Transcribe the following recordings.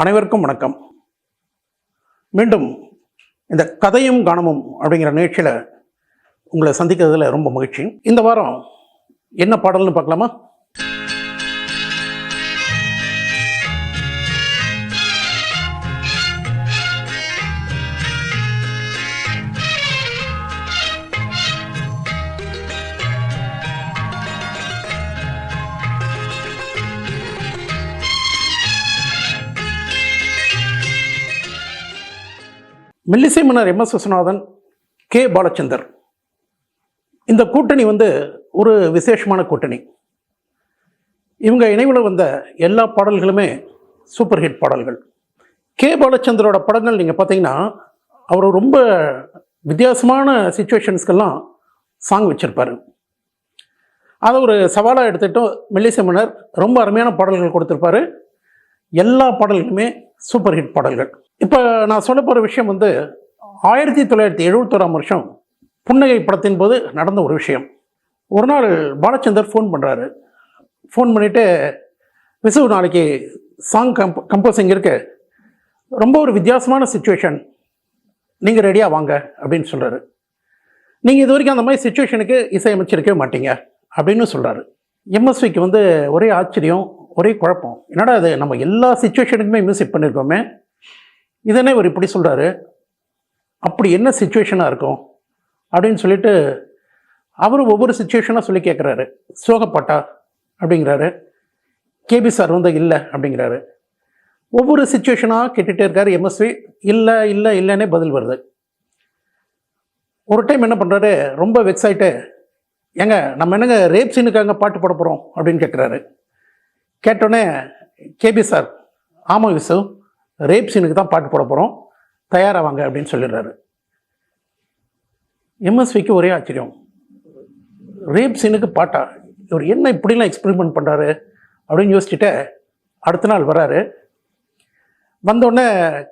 அனைவருக்கும் வணக்கம். மீண்டும் இந்த கதையும் கணமும் அப்படிங்கிற நிகழ்ச்சியில் உங்களை சந்திக்கிறதுல ரொம்ப மகிழ்ச்சி. இந்த வாரம் என்ன பாடல்னு பார்க்கலாமா? மெல்லிசை மன்னர் M S Viswanathan K. Balachander. இந்த கூட்டணி வந்து ஒரு விசேஷமான கூட்டணி. இவங்க இணைவில் வந்த எல்லா பாடல்களுமே சூப்பர் ஹிட் பாடல்கள். கே. பாலச்சந்தரோட படங்கள் நீங்கள் பார்த்தீங்கன்னா அவர் ரொம்ப வித்தியாசமான சுச்சுவேஷன்ஸ்க்கெல்லாம் சாங் வச்சுருப்பார். அதை ஒரு சவாலாக எடுத்துகிட்டு மெல்லிசை மன்னர் ரொம்ப அருமையான பாடல்கள் கொடுத்துருப்பாரு. எல்லா பாடல்களுமே சூப்பர் ஹிட் பாடல்கள். இப்போ நான் சொல்ல போகிற விஷயம் வந்து ஆயிரத்தி தொள்ளாயிரத்தி எழுபத்தோராம் வருஷம் புன்னகை படத்தின் போது நடந்த ஒரு விஷயம். ஒரு நாள் பாலச்சந்தர் ஃபோன் பண்ணுறாரு ஃபோன் பண்ணிவிட்டு விசு நாளைக்கு சாங் கம்ப் கம்போசிங் இருக்கு. ரொம்ப ஒரு வித்தியாசமான சுச்சுவேஷன் நீங்கள் ரெடியாக வாங்க அப்படின்னு சொல்கிறாரு நீங்கள் இது வரைக்கும் அந்த மாதிரி சுச்சுவேஷனுக்கு இசையமைச்சிருக்கவே மாட்டீங்க அப்படின்னு சொல்கிறாரு எம்எஸ்விக்கு வந்து ஒரே ஆச்சரியம் ஒரே குழப்பம். என்னடா அது நம்ம எல்லா சுச்சுவேஷனுக்குமே மியூசிக் பண்ணியிருக்கோமே இதனே இவர் இப்படி சொல்கிறாரு அப்படி என்ன சுச்சுவேஷனாக இருக்கும்? அப்படின்னு சொல்லிட்டு அவர் ஒவ்வொரு சுச்சுவேஷனாக சொல்லி கேட்குறாரு சோகப்பாட்டா அப்படிங்கிறாரு. கேபி சார் வந்து இல்லை அப்படிங்கிறாரு. ஒவ்வொரு சுச்சுவேஷனாக கேட்டுகிட்டே இருக்காரு எம்எஸ்வி இல்லை இல்லை இல்லைன்னே பதில் வருது. ஒரு டைம் என்ன பண்ணுறாரு ரொம்ப வெக்ஸ் ஆகிட்டு ஏங்க நம்ம என்னங்க ரேப் சீனுக்காக பாட்டு போட போகிறோம் அப்படின்னு கேட்குறாரு கேட்டோடனே கேபி சார் ஆமாம் விசு ரேப் சீனுக்கு தான் பாட்டு போட போகிறோம் தயாராவாங்க அப்படின்னு சொல்லிடுறாரு. எம்எஸ்விக்கு ஒரே ஆச்சரியம். ரேப் சீனுக்கு பாட்டா? இவர் என்ன இப்படிலாம் எக்ஸ்பெரிமெண்ட் பண்ணுறாரு அப்படின்னு யோசிச்சுட்டு அடுத்த நாள் வராரு வந்தோடனே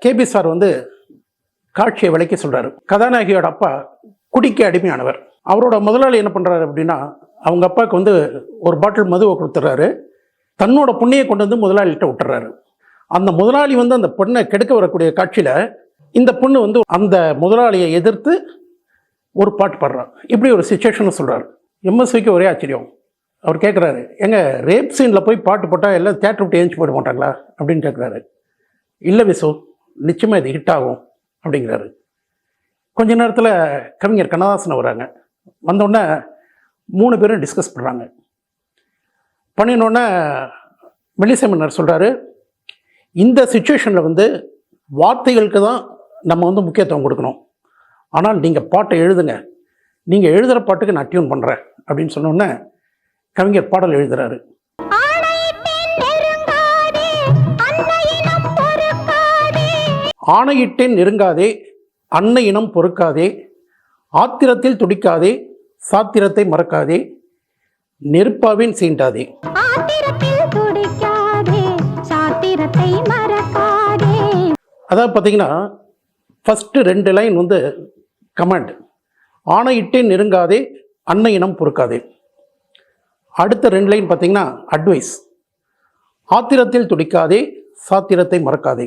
கேபி சார் வந்து காட்சியை விளக்கி சொல்கிறாரு கதாநாயகியோட அப்பா குடிக்க அடிமையானவர். அவரோட முதலாளி என்ன பண்ணுறாரு அப்படின்னா அவங்க அப்பாவுக்கு வந்து ஒரு பாட்டில் மதுவை கொடுத்துட்றாரு. தன்னோட பொண்ணையை கொண்டு வந்து முதலாளிகிட்ட விட்டுறாரு. அந்த முதலாளி வந்து அந்த பொண்ணை கெடுக்க வரக்கூடிய காட்சியில் இந்த பொண்ணு வந்து அந்த முதலாளியை எதிர்த்து ஒரு பாட்டு பாடுறான். இப்படி ஒரு சுச்சுவேஷனை சொல்கிறார் எம்எஸ்விக்கு ஒரே ஆச்சரியம். அவர் கேட்குறாரு எங்க ரேப் சீனில் போய் பாட்டு போட்டால் எல்லாம் தேட்டர் விட்டு ஏஞ்சி போயிட மாட்டாங்களா? அப்படின்னு கேட்குறாரு இல்லை விசு நிச்சயமாக இது ஹிட் ஆகும். அப்படிங்கிறாரு. கொஞ்ச நேரத்தில் கவிஞர் கண்ணதாசன் வராங்க. வந்தோடனே மூணு பேரும் டிஸ்கஸ் பண்ணுறாங்க பண்ணினோடனே வெள்ளிசேமன்னர் சொல்கிறாரு இந்த சுச்சுவேஷனில் வந்து வார்த்தைகளுக்கு தான் நம்ம வந்து முக்கியத்துவம் கொடுக்கணும். ஆனால் நீங்கள் பாட்டை எழுதுங்க. நீங்கள் எழுதுகிற பாட்டுக்கு நான் டியூன் பண்ணுறேன் அப்படின்னு சொன்னோடனே கவிஞர் பாடல் எழுதுகிறாரு ஆணையிட்டேன் நெருங்காதே அன்னை இனம் பொறுக்காதே ஆத்திரத்தில் துடிக்காதே சாத்திரத்தை மறக்காதே நெருப்பாவின் சீண்டாதே. துடிக்காதே சாத்திரத்தை மறக்காதே. அதாவது பார்த்தீங்கன்னா ஃபஸ்ட்டு ரெண்டு லைன் வந்து கமாண்ட் ஆணையிட்டேன் நெருங்காதே அன்னை இனம் பொறுக்காதே. அடுத்த ரெண்டு லைன் பார்த்தீங்கன்னா அட்வைஸ் ஆத்திரத்தில் துடிக்காதே சாத்திரத்தை மறக்காதே.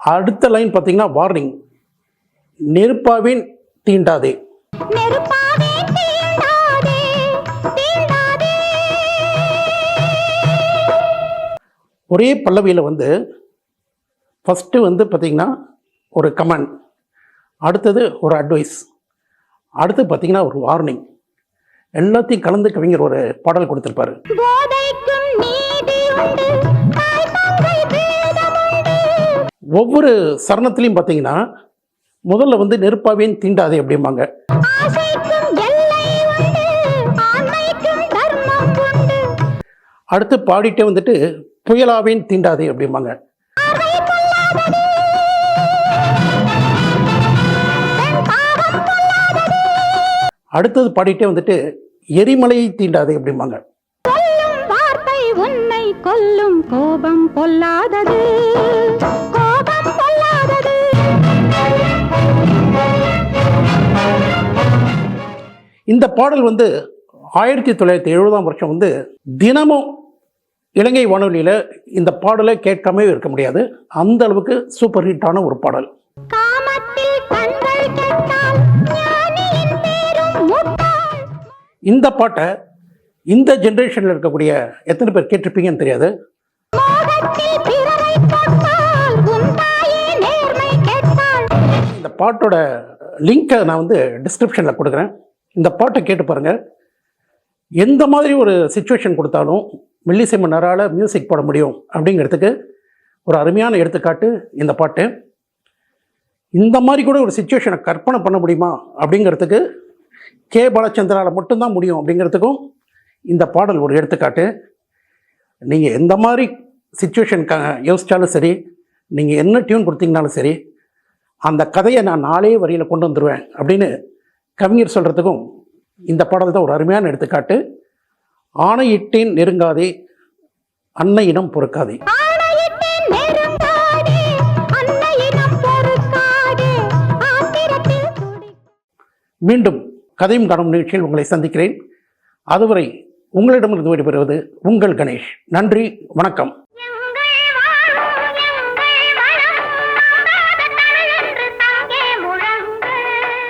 அடுத்த லைன் பார்த்தீங்கன்னா வார்னிங் நெருப்பாவின் தீண்டாதே. ஒரே பல்லவியில் வந்து ஃபஸ்ட்டு வந்து பார்த்திங்கன்னா ஒரு கமெண்ட் அடுத்தது ஒரு அட்வைஸ் அடுத்து பார்த்திங்கன்னா ஒரு வார்னிங் எல்லாத்தையும் கலந்து கவிஞர் ஒரு பாடல் கொடுத்துருப்பாரு. ஒவ்வொரு சரணத்துலையும் பார்த்தீங்கன்னா முதல்ல வந்து நெருப்பாவின் தீண்டாதே அப்படிம்பாங்க. அடுத்து பாடிட்டே வந்துட்டு புயலாவின் தீண்டாதே அப்படிம்பாங்க. அடுத்தது பாடிட்டே வந்துட்டு எரிமலையை தீண்டாதே அப்படிம்பாங்க. உன்னை கொல்லும் கோபம் பொல்லாதது கோபம் பொல்லாதது இந்த பாடல் வந்து ஆயிரத்தி தொள்ளாயிரத்தி எழுபதாம் வருஷம் வந்து தினமும் இலங்கை வானொலியில் இந்த பாடலை கேட்காமவே இருக்க முடியாது. அந்த அளவுக்கு சூப்பர் ஹிட்டான ஒரு பாடல். இந்த பாட்டை இந்த ஜென்ரேஷனில் இருக்கக்கூடிய எத்தனை பேர் கேட்டிருப்பீங்கன்னு தெரியாது. இந்த பாட்டோட லிங்கை நான் வந்து டிஸ்கிரிப்ஷனில் கொடுக்குறேன். இந்த பாட்டை கேட்டு பாருங்கள் எந்த மாதிரி ஒரு சுச்சுவேஷன் கொடுத்தாலும் மில்லிசை மன்னரால் மியூசிக் போட முடியும் அப்படிங்கிறதுக்கு ஒரு அருமையான எடுத்துக்காட்டு இந்த பாட்டு. இந்த மாதிரி கூட ஒரு சுச்சுவேஷனை கற்பனை பண்ண முடியுமா அப்படிங்கிறதுக்கு கே. பாலச்சந்திரால் மட்டும்தான் முடியும் அப்படிங்கிறதுக்கும் இந்த பாடல் ஒரு எடுத்துக்காட்டு. நீங்கள் எந்த மாதிரி சுச்சுவேஷன் க யோசித்தாலும் சரி நீங்கள் என்ன டியூன் கொடுத்தீங்கனாலும் சரி அந்த கதையை நான் நாளே வரியில் கொண்டு வந்துடுவேன் அப்படின்னு கவிஞர் சொல்கிறதுக்கும் இந்த பாடல் தான் ஒரு அருமையான எடுத்துக்காட்டு. ஆணையிட்டேன் நெருங்காதே அன்னையிடம் பொறுக்காதே. மீண்டும் கதையும் காணும் நிகழ்ச்சியில் உங்களை சந்திக்கிறேன். அதுவரை உங்களிடமிருந்து விடைபெறுவது உங்கள் கணேஷ். நன்றி வணக்கம்.